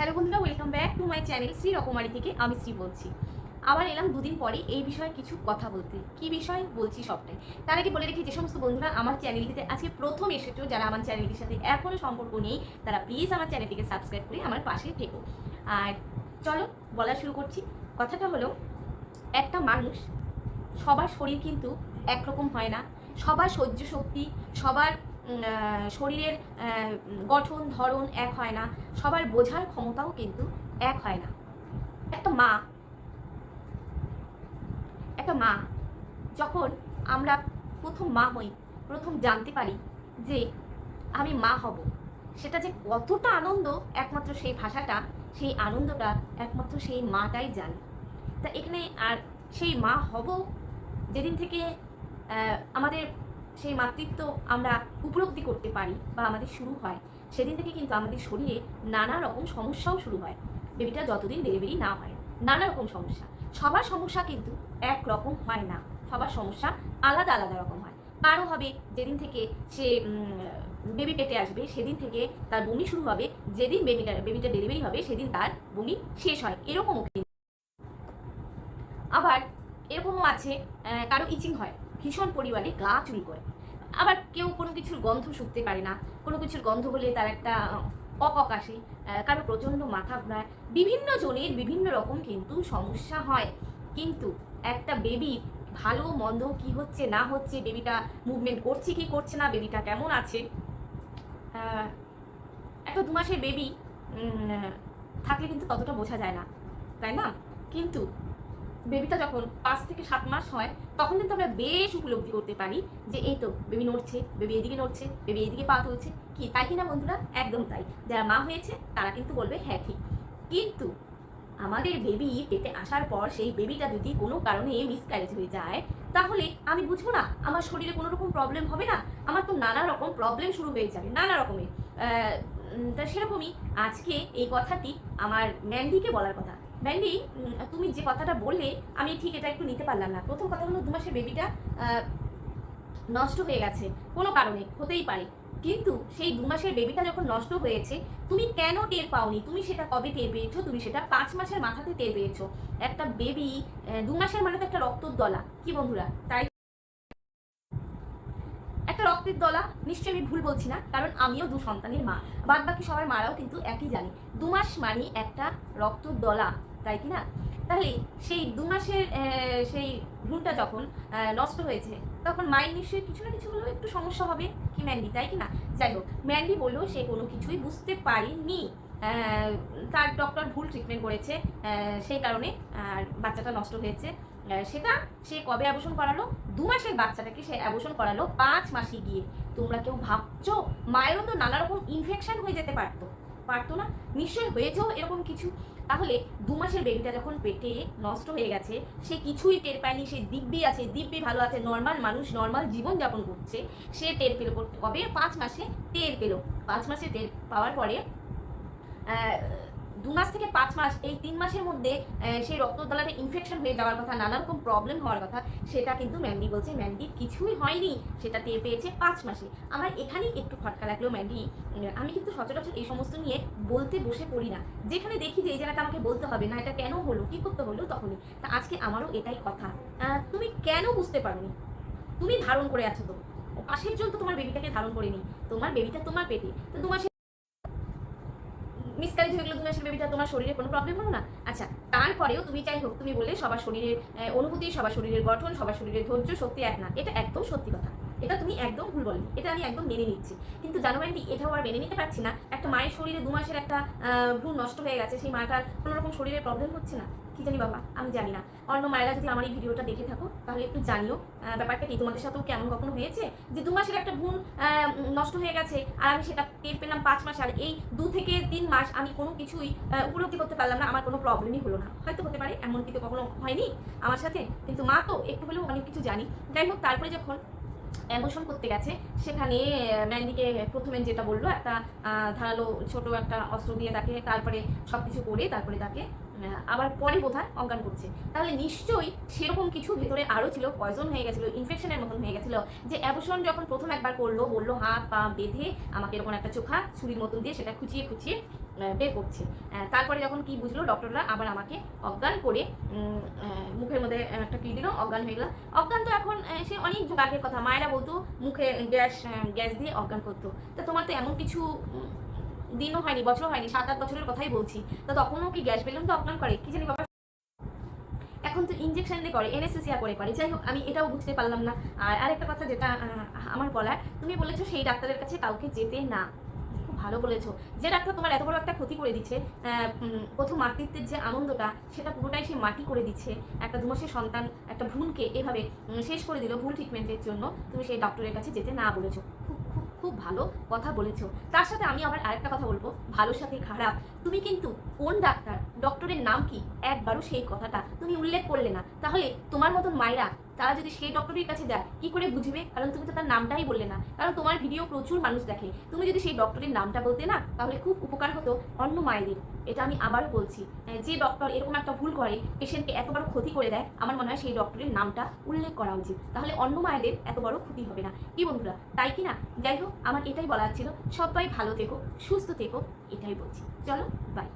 Hello বন্ধুরা welcome back to my channel Shri Rokomari থেকে আমি শ্রী বলছি। আবার এলাম দুদিন পরে এই বিষয়ে কিছু কথা বলতে। কি বিষয়? বলছি সবটাই। তার আগে বলে রেখি, যে সমস্ত বন্ধুরা আমার চ্যানেলটিতে আজকে প্রথম এসেছ, যারা আমার চ্যানেলটির সাথে এখনও সম্পর্ক নেই, তারা প্লিজ আমার চ্যানেলটিকে সাবস্ক্রাইব করে আমার পাশে থেকো। আর চলো, বলা শুরু করছি। কথাটা হলো, একটা মানুষ, সবার শরীর কিন্তু একরকম হয় না। সবার সহ্য শক্তি, সবার শরীরের গঠন, ধরন এক হয় না। সবার বোঝার ক্ষমতাও কিন্তু এক হয় না। একটা মা একটা মা, যখন আমরা প্রথম মা হই, প্রথম জানতে পারি যে আমি মা হব, সেটা যে কতটা আনন্দ, একমাত্র সেই ভাষাটা, সেই আনন্দটা, একমাত্র সেই মাটাই জানে। তা এখানে আর সেই মা হব যেদিন থেকে আমাদের সেই মাতৃত্ব আমরা উপলব্ধি করতে পারি বা আমাদের শুরু হয়। সেদিন থেকে কিন্তু আমাদের শরীরে নানা রকম সমস্যাও শুরু হয়। বেবিটা যতদিন ডেলিভারি না হয়, নানা রকম সমস্যা। সবার সমস্যা কিন্তু এক রকম হয় না। সবার সমস্যা আলাদা আলাদা রকম হয়। কারও হবে, যেদিন থেকে সে বেবি পেটে আসবে, সেদিন থেকে তার বমি শুরু হবে। যেদিন বেবিটা বেবিটা ডেলিভারি হবে, সেদিন তার বমি শেষ হয়। এরকমও কিন্তু। আবার এরকমও আছে কারও ইচিং হয়। ভীষণ পরিমাণে গা চুল করে। আবার কেউ কোনো কিছুর গন্ধ শুকতে পারে না, কোনো কিছুর গন্ধ হলে তার একটা অকক আসে কারও প্রচণ্ড মাথা ঘোরায়। বিভিন্ন জনের বিভিন্ন রকম কিন্তু সমস্যা হয়। কিন্তু একটা বেবি ভালো মন্দ কি হচ্ছে না হচ্ছে বেবিটা মুভমেন্ট করছে কি করছে না বেবিটা কেমন আছে একটা দু মাসের বেবি থাকলে কিন্তু ততটা বোঝা যায় না, তাই না? কিন্তু বেবিটা যখন পাঁচ থেকে সাত মাস হয়, তখন কিন্তু আমরা বেশ উপলব্ধি করতে পারি যে এই তো বেবি নড়ছে, বেবি এদিকে নড়ছে, বেবি এদিকে পা তুলছে। কি, তাই কিনা বন্ধুরা? একদম তাই। যারা মা হয়েছে, তারা কিন্তু বলবে হ্যাঁ ঠিক। কিন্তু আমাদের বেবি পেটে আসার পর সেই বেবিটা যদি কোনো কারণে মিসক্যারেজ হয়ে যায়, তাহলে আমি বুঝব না, আমার শরীরে কোনো রকম প্রবলেম হবে না, আমার তো নানা রকম প্রবলেম শুরু হয়ে যাবে, নানা রকমের। তা সেরকমই আজকে এই কথাটি আমার ম্যান্ডিকে বলার কথা। ম্যান্ডি তুমি যে কথাটা বললে, আমি ঠিক এটা একটু নিতে পারলাম না। প্রথম কথা হলো দু মাসের বেবিটা নষ্ট হয়ে গেছে। কোনো কারণে, হতেই পারে। কিন্তু সেই দু মাসের বেবিটা যখন নষ্ট হয়েছে, তুমি কেন টের পাওনি? তুমি সেটা কবে টের পেয়েছ? তুমি সেটা পাঁচ মাসের মাথাতে টের পেয়েছ। একটা বেবি দু মাসের মানে তো একটা রক্তর দলা। কি বন্ধুরা, তাই? একটা রক্তের দলা, নিশ্চয়ই আমি ভুল বলছি না, কারণ আমিও দু সন্তানের মা। বাদ বাকি সবার মারাও কিন্তু একই জানি। দু মাস মানে একটা রক্তর দলা। তাই কি না? তাহলে সেই দু মাসের সেই ভ্রূণটা যখন নষ্ট হয়েছে, তখন মায়ের নিশ্চয়ই কিছু না কিছু হলেও একটু সমস্যা হবে কি ম্যান্ডি, তাই কি না? যাই হোক, ম্যান্ডি বললেও সে কোনো কিছুই বুঝতে পারেনি। তার ডক্টর ভুল ট্রিটমেন্ট করেছে সেই কারণে আর বাচ্চাটা নষ্ট হয়েছে। সেটা সে কবে অ্যাবর্শন করালো? দু মাসের বাচ্চাটাকে সে অ্যাবর্শন করালো পাঁচ মাসে গিয়ে। তোমরা কেউ ভাবছ? মায়েরও তো নানা রকম ইনফেকশন হয়ে যেতে পারতো। পারতো না। নিশ্চয়ই হয়েছেও এরকম কিছু। তাহলে দু মাসের বেবিটা যখন পেটে নষ্ট হয়ে গেছে, সে কিছুই টের পায়নি। সে দিব্যি আছে, দিব্যি ভালো আছে নর্মাল মানুষ নর্মাল জীবনযাপন করছে। সে টের পেল কবে? পাঁচ মাসে টের পেল। পাঁচ মাসে টের পাওয়ার পরে দু মাস থেকে পাঁচ মাস, এই তিন মাসের মধ্যে সেই রক্তদলাটা ইনফেকশন হয়ে যাওয়ার কথা নানা রকম প্রবলেম হওয়ার কথা, সেটা কিন্তু ম্যান্ডি বলছে ম্যান্ডি কিছুই হয়নি, সেটা টের পেয়েছে পাঁচ মাসে। আমার এখানেই একটু খটকা লাগল ম্যান্ডি আমি কিন্তু সচরাচর এই সমস্ত নিয়ে বলতে বসে পড়ি না। যেখানে দেখি যে এই জায়গাটা আমাকে বলতে হবে, না এটা কেন হলো, কি করতে হলো, তখনই। তা আজকে আমারও এটাই কথা। তুমি কেন বুঝতে পারোনি? তুমি ধারণ করে আছো তো। পাশের জন তো তোমার বেবিটাকে ধারণ করেনি। তোমার বেবিটা তোমার পেটে। তো দু মিসক্যারেজ হয়ে আসলে বেবিটা তোমার শরীরে কোনো প্রবলেম হলো না? আচ্ছা তারপরেও তুমি যাই হোক, তুমি বললে সবার শরীরের অনুভূতি, সবার শরীরের গঠন, সবার শরীরের ধৈর্য সত্যি এক না। এটা একদম সত্যি কথা। এটা তুমি একদম ভুল বলনি। এটা আমি একদম মেনে নিচ্ছি। কিন্তু জানো ম্যান্ডি এটাও আর মেনে নিতে পারছি না। একটা মায়ের শরীরে দু মাসের একটা ভ্রূণ নষ্ট হয়ে গেছে। সেই মাটার কোনো রকম শরীরে প্রবলেম হচ্ছে না। কি জানি বাবা আমি জানি না। অন্য মায়েরা যদি আমার এই ভিডিওটা দেখে থাকো তাহলে একটু জানিও ব্যাপারটা কি? তোমাদের সাথেও কেমন কখনো হয়েছে? যে দু মাসের একটা উম, নষ্ট হয়ে গেছে আর আমি সেটা টের পেলাম পাঁচ মাস আর এই দু থেকে তিন মাস আমি কোনো কিছুই উপলব্ধি করতে পারলাম না আমার কোনো প্রবলেমই হলো না। হয়তো হতে পারে এমন কিন্তু কখনো হয়নি আমার সাথে কিন্তু মা তো একটু হলেও অনেক কিছু জানি। যাই হোক তারপরে যখন অ্যাবর্শন করতে গেছে সেখানে ম্যান্ডিকে প্রথমে যেটা বলল একটা ধারালো ছোট একটা অস্ত্র দিয়ে তাকে তারপরে সব কিছু করে তারপরে তাকে আবার পরে বোধহয় অজ্ঞান করছে। তাহলে নিশ্চয়ই সেরকম কিছু ভেতরে আরও ছিল পয়জন হয়ে গেছিল ইনফেকশনের মতন হয়ে গেছিল, যে অ্যাবর্শন যখন প্রথম একবার করল, বলল হাত, পা বেঁধে আমাকে এরকম একটা চোখা ছুরির মতন দিয়ে সেটা খুঁচিয়ে খুঁচিয়ে বের করছে। তারপরে যখন কি বুঝলো ডক্টররা আবার আমাকে অজ্ঞান করে মুখের মধ্যে একটা কি দিল, অজ্ঞান হয়ে গেল। অজ্ঞান তো এখন সে অনেক যুগ আগের কথা। মায়েরা বলতো, মুখে গ্যাস গ্যাস দিয়ে অজ্ঞান করতো। তা তোমার তো এমন কিছু দিনও হয়নি বছর হয়নি, সাত আট বছরের কথাই বলছি। তো তখনও কি গ্যাস বেলুন তো অজ্ঞান করে? কি জানি বাবা। এখন তো ইঞ্জেকশন দিয়ে করে এনেসেসিয়া করে পারে যাই হোক, আমি এটাও বুঝতে পারলাম না। আর আরেকটা কথা যেটা আমার বলার, তুমি বলেছ সেই ডাক্তারের কাছে কাউকে যেতে না। খুব ভালো বলেছ। যে ডাক্তার তোমার এত বড় একটা ক্ষতি করে দিচ্ছে প্রথম মাতৃত্বের যে আনন্দটা, সেটা পুরোটাই সে মাটি করে দিচ্ছে। একটা দুমাসের সন্তান, একটা ভ্রূণকে এভাবে শেষ করে দিল ভুল ট্রিটমেন্টের জন্য। তুমি সেই ডক্টরের কাছে যেতে না বলেছ। খুব ভালো কথা বলেছ। তার সাথে আমি আবার আরেকটা কথা বলব। ভালো সাথে খারাপ। তুমি কিন্তু কোন ডাক্তার? ডক্টরের নাম কি? একবারও সেই কথাটা তুমি উল্লেখ করলে না। তাহলে তোমার মতন মায়েরা তারা যদি সেই ডক্টরের কাছে যায় কি করে বুঝবে? কারণ তুমি তো তার নামটাই বললে না। কারণ তোমার ভিডিও প্রচুর মানুষ দেখে। তুমি যদি সেই ডক্টরের নামটা বলতে না, তাহলে খুব উপকার হতো অন্য মায়েদের। এটা আমি আবারও বলছি। যে ডক্টর এরকম একটা ভুল করে, পেশেন্টকে এত বড় ক্ষতি করে দেয়, আমার মনে হয় সেই ডক্টরের নামটা উল্লেখ করা উচিত। তাহলে অন্য মায়েদের এত বড় ক্ষতি হবে না। কি বন্ধুরা, তাই কি না? যাই হোক, আমার এটাই বলার ছিল। সবাই ভালো থেকো, সুস্থ থেকো, এটাই বলছি। চলো বাই